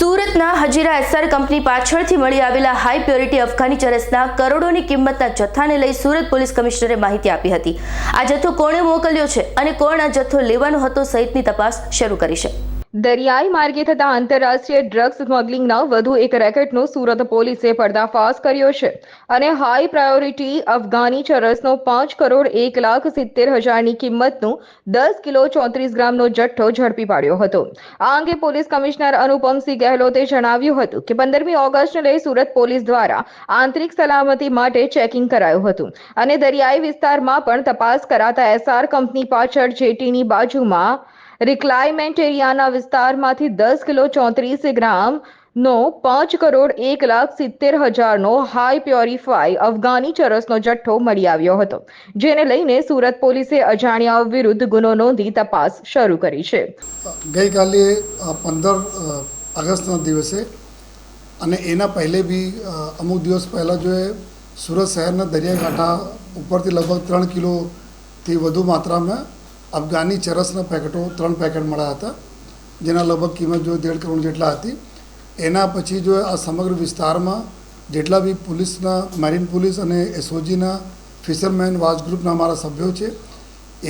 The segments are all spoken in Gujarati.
સુરતના હજીરા એસઆર કંપની પાછળથી મળી આવેલા હાઈ પ્યોરિટી અફઘાની ચરસના કરોડોની કિંમતના જથ્થાને લઈ સુરત પોલીસ કમિશનરે માહિતી આપી હતી. આ જથ્થો કોણે મોકલ્યો છે અને કોણ આ જથ્થો લેવાનો હતો સહિતની તપાસ શરૂ કરી છે. દરિયાઈ માર્ગે થતા આંતરરાષ્ટ્રીય ડ્રગ્સ સ્મગલિંગના વધુ એક રેકેટનો સુરત પોલીસે પર્દાફાશ કર્યો છે અને હાઈ પ્રાયોરિટી અફઘાની ચરસનો પાંચ કરોડ એક લાખ સિત્તેર હજારની કિંમતનો દસ કિલો ચોત્રીસ ગ્રામનો જથ્થો ઝડપી પાડ્યો હતો. આ અંગે પોલીસ કમિશનર અનુપમસિંહ ગેહલોતે જણાવ્યું હતું કે પંદરમી ઓગસ્ટને લઈ સુરત પોલીસ દ્વારા આંતરિક સલામતી માટે ચેકિંગ કરાયું હતું અને દરિયાઈ વિસ્તારમાં પણ તપાસ કરાતા એસઆર કંપની પાછળ જેટીની બાજુમાં રિક્લાઇમેન્ટ એરિયાના વિસ્તારમાંથી દસ કિલો ચોત્રીસ ગ્રામ નો પાંચ કરોડ એક લાખ સિત્તેર હજારનો હાઈ પ્યોરિફાઈ અફઘાની ચરસનો જથ્થો મળી આવ્યો હતો, જેને લઈને સુરત પોલીસે અજાણ્યાઓ વિરુદ્ધ ગુનો નોંધી તપાસ શરૂ કરી છે. ગઈકાલે પંદર ઓગસ્ટના દિવસે અને એના પહેલે બી અમુક દિવસ પહેલાં જો સુરત શહેરના દરિયાકાંઠા ઉપરથી લગભગ ત્રણ કિલોથી વધુ માત્રામાં અફઘાની ચરસના પેકેટો ત્રણ પેકેટ મળ્યા હતા, જેના લગભગ કિંમત જો દેઢ કરોડ જેટલા હતી. એના પછી જો આ સમગ્ર વિસ્તારમાં જેટલા બી પોલીસના, મેરીન પોલીસ અને એસઓજીના ફિશરમેન વાચ ગ્રુપના અમારા સભ્યો છે,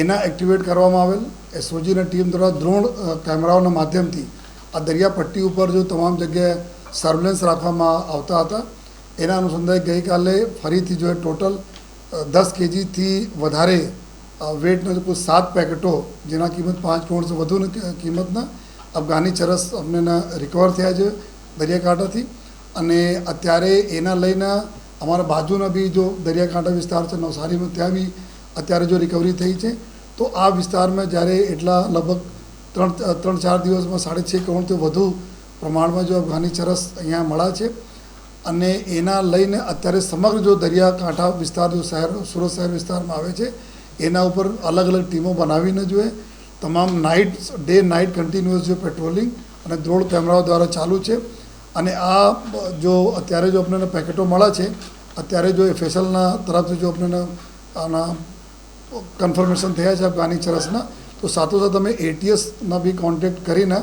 એના એક્ટિવેટ કરવામાં આવેલ. એસઓજીના ટીમ દ્વારા દ્રોણ કેમેરાઓના માધ્યમથી આ દરિયાપટ્ટી ઉપર જો તમામ જગ્યાએ સર્વેલન્સ રાખવામાં આવતા હતા. એના અનુસંધાને ગઈકાલે ફરીથી જો ટોટલ દસ કેજીથી વધારે વેટના જે કુલ સાત પેકેટો, જેના કિંમત પાંચ કરોડથી વધુ કિંમતના, અફઘાની ચરસ અમને રિકવર થયા છે દરિયાકાંઠાથી. અને અત્યારે એના લઈને અમારા બાજુના બી જો દરિયાકાંઠા વિસ્તાર છે નવસારીમાં ત્યાં બી અત્યારે જો રિકવરી થઈ છે, તો આ વિસ્તારમાં જ્યારે એટલા લગભગ ત્રણ ત્રણ, ચાર દિવસમાં સાડી છ કરોડથી વધુ પ્રમાણમાં જો અફઘાની ચરસ અહીંયા મળ્યા છે. અને એના લઈને અત્યારે સમગ્ર જો દરિયાકાંઠા વિસ્તાર, જો શહેર, સુરત શહેર વિસ્તારમાં આવે છે એના ઉપર અલગ અલગ ટીમો બનાવીને જોઈએ. તમામ નાઇટ ડે નાઇટ કન્ટિન્યુઅસ જો પેટ્રોલિંગ અને દ્રોણ કેમેરાઓ દ્વારા ચાલુ છે. અને આ જો અત્યારે જો આપણને પેકેટો મળ્યા છે, અત્યારે જો એફએસએલના તરફથી જો આપણને આના કન્ફર્મેશન થયા છે અફઘાની ચરસના, તો સાથોસાથ અમે એટીએસના બી કોન્ટેક્ટ કરીને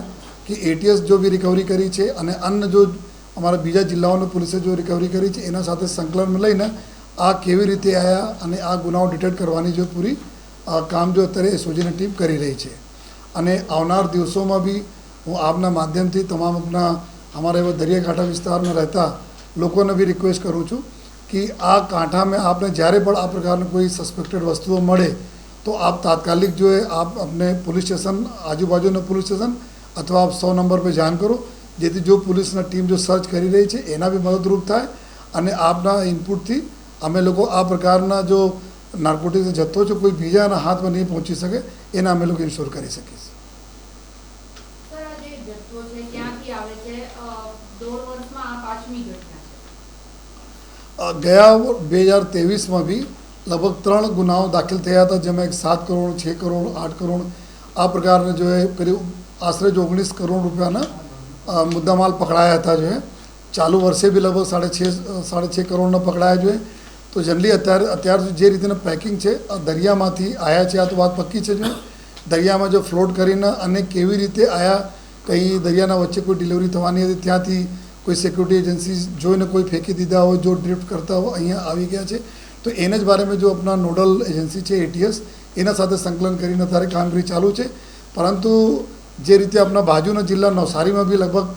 કે એટીએસ જો બી રિકવરી કરી છે અને અન્ય જો અમારા બીજા જિલ્લાઓની પોલીસે જો રિકવરી કરી છે, એના સાથે સંકલન લઈને આ કેવી રીતે આવ્યા અને આ ગુનાઓ ડિટેક્ટ કરવાની જો પૂરી કામ જો અત્યારે એસઓજીની ટીમ કરી રહી છે. અને આવનાર દિવસોમાં બી હું આપના માધ્યમથી તમામના અમારા એવા દરિયાકાંઠા વિસ્તારમાં રહેતા લોકોને બી રિક્વેસ્ટ કરું છું કે આ કાંઠામાં આપને જ્યારે પણ આ પ્રકારની કોઈ સસ્પેક્ટેડ વસ્તુઓ મળે, તો આપ તાત્કાલિક જો આપ અમને પોલીસ સ્ટેશન આજુબાજુના પોલીસ સ્ટેશન અથવા આપ સો નંબર પર જાણ કરો, જેથી જો પોલીસના ટીમ જો સર્ચ કરી રહી છે, એના બી મદદરૂપ થાય અને આપના ઇનપુટથી અમે લોકો આ પ્રકારના જો નાર્કોટિક્સ જથ્થો છે કોઈ બીજાના હાથમાં નહીં પહોંચી શકે એના અમે લોકો ઇન્શ્યોર કરી શકીશું સર આ જે જથ્થો છે ક્યાંથી આવે છે અ, દોઢ વર્ષમાં આ પાંચમી ઘટના છે અ, ગયા બે હજાર ત્રેવીસમાં બી લગભગ ત્રણ ગુનાઓ દાખલ થયા હતા જેમાં એક સાત કરોડ છ કરોડ આઠ કરોડ આ પ્રકારના જો એ કરીબ આશરે જો ઓગણીસ કરોડ રૂપિયાના અ, મુદ્દામાલ પકડાયા હતા જો એ ચાલુ વર્ષે બી લગભગ સાડે છ સાડે છ કરોડના પકડાયા જોઈએ તો જનરલી અત્યારે અત્યાર જે રીતના પેકિંગ છે, આ દરિયામાંથી આવ્યા છે, આ તો વાત પક્કી છે જો દરિયામાં જો ફ્લોટ કરીને અને કેવી રીતે આયા, કંઈ દરિયાના વચ્ચે કોઈ ડિલિવરી થવાની હતી, ત્યાંથી કોઈ સિક્યુરિટી એજન્સી જોઈને કોઈ ફેંકી દીધા હોય, જો ડ્રિફ્ટ કરતા હોય, અહીંયા આવી ગયા છે. તો એને જ બારેમાં જો આપણા નોડલ એજન્સી છે એટીએસ એના સાથે સંકલન કરીને અત્યારે કામગીરી ચાલુ છે. પરંતુ જે રીતે આપણા બાજુના જિલ્લા નવસારીમાં બી લગભગ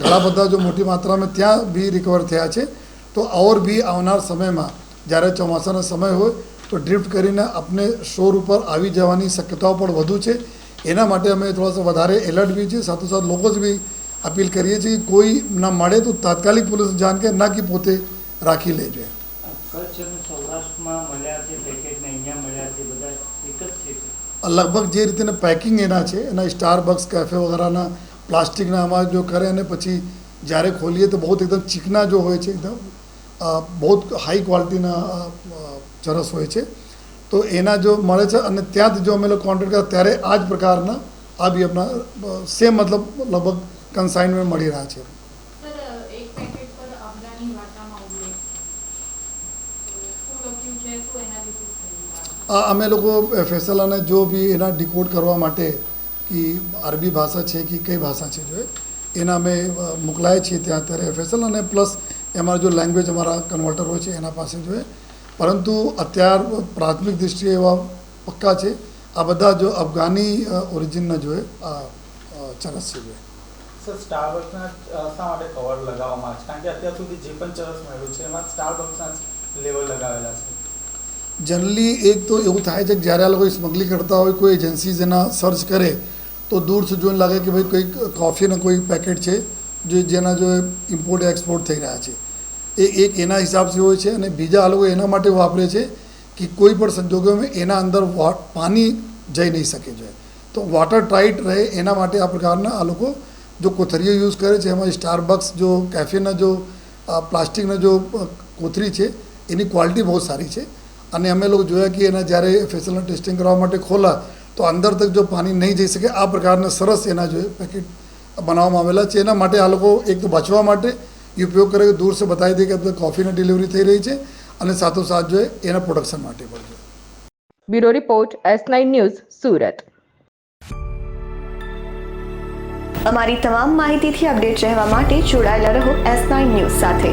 ઘણા બધા જો મોટી માત્રામાં ત્યાં બી રિકવર થયા છે, તો ઓર બી આવનાર સમયમાં જ્યારે ચોમાસાનો સમય હોય તો ડ્રિફ્ટ કરીને આપણે શોર ઉપર આવી જવાની શક્યતાઓ પણ વધુ છે. એના માટે અમે થોડા વધારે એલર્ટ બી છીએ. સાથોસાથ લોકો જ બી અપીલ કરીએ છીએ કે કોઈ ના મળે તો તાત્કાલિક પોલીસ જાણ કે ના કે પોતે રાખી લેજો. છે? લગભગ જે રીતે પેકિંગ એના છે એના સ્ટારબક્સ કેફે વગેરેના પ્લાસ્ટિકના આમાં જો કરે અને પછી જ્યારે ખોલીએ તો બહુ એકદમ ચીકના જો હોય છે એકદમ બહુ હાઈ ક્વોલિટીના ચરસ હોય છે. તો એના જો મળે છે અને ત્યાં જ જો અમે લોકો કોન્ટેક્ટ કરતા ત્યારે આ જ પ્રકારના આ બી આપણા સેમ મતલબ લગભગ કન્સાઇનમેન્ટ મળી રહ્યા છે. અમે લોકો ફેસલાને જો બી એના ડિકોડ કરવા માટે કે અરબી ભાષા છે કે કઈ ભાષા છે જો એના અમે મોકલાય છીએ ત્યાં અત્યારે ફેસલ અને પ્લસ એમાં જો લેંગ્વેજ અમારા કન્વર્ટર હોય છે એના પાસે જોઈએ. પરંતુ અત્યાર પ્રાથમિક દૃષ્ટિએ એવા પક્કા છે. આ બધા જો અફઘાની ઓરિજિનના જોઈએ આ ચરસ છે જોઈએ. સર સ્ટારબક્સના શા માટે કવર લગાવવામાં આવે છે? કારણ કે અત્યાર સુધી જે પણ ચરસ મળ્યું છે એમાં સ્ટારબક્સના જ લેવલ લગાવેલા છે. જનરલી એક તો એવું થાય છે કે જ્યારે આ લોકો સ્મગલિંગ કરતા હોય કોઈ એજન્સીઝ એના સર્ચ કરે તો દૂરથી જોઈને લાગે કે ભાઈ કંઈક કોફીના કોઈ પેકેટ છે. જે જેના જો ઇમ્પોર્ટ એક્સપોર્ટ થઈ રહ્યા છે. એ એક એના હિસાબથી હોય છે અને બીજા લોકો એના માટે વાપરે છે કે કોઈ પણ સંજોગોમાં એના અંદર પાણી જઈ નહીં શકે છે. તો વોટર ટાઇટ રહે એના માટે આ પ્રકારના આ લોકો જો કોથરીઓ યુઝ કરે છે, એમાં સ્ટારબક્સ જો કેફેના જો પ્લાસ્ટિકના જો કોથરી છે, એની ક્વોલિટી બહુ સારી છે. અને અમે લોકો જોયા કે એના જ્યારે ફેસલના ટેસ્ટિંગ કરવા માટે ખોલા તો અંદર તક જો પાણી નહીં જઈ શકે, આ પ્રકારના સરસ એના જો પેકેટ બનાવવામાં આવેલા છે. એના માટે આ લોકો એક તો બચવા માટે એ ઉપયોગ કરે કે દૂર સે બતાવી દે કે કોફીની ડિલિવરી થઈ રહી છે અને સાથોસાથ જોઈએ એના પ્રોડક્શન માટે પણ જોઈએ bureau report S nine news Surat. અમારી તમામ માહિતીથી અપડેટ રહેવા માટે જોડાયેલા રહો એસ નાઇન ન્યૂઝ સાથે.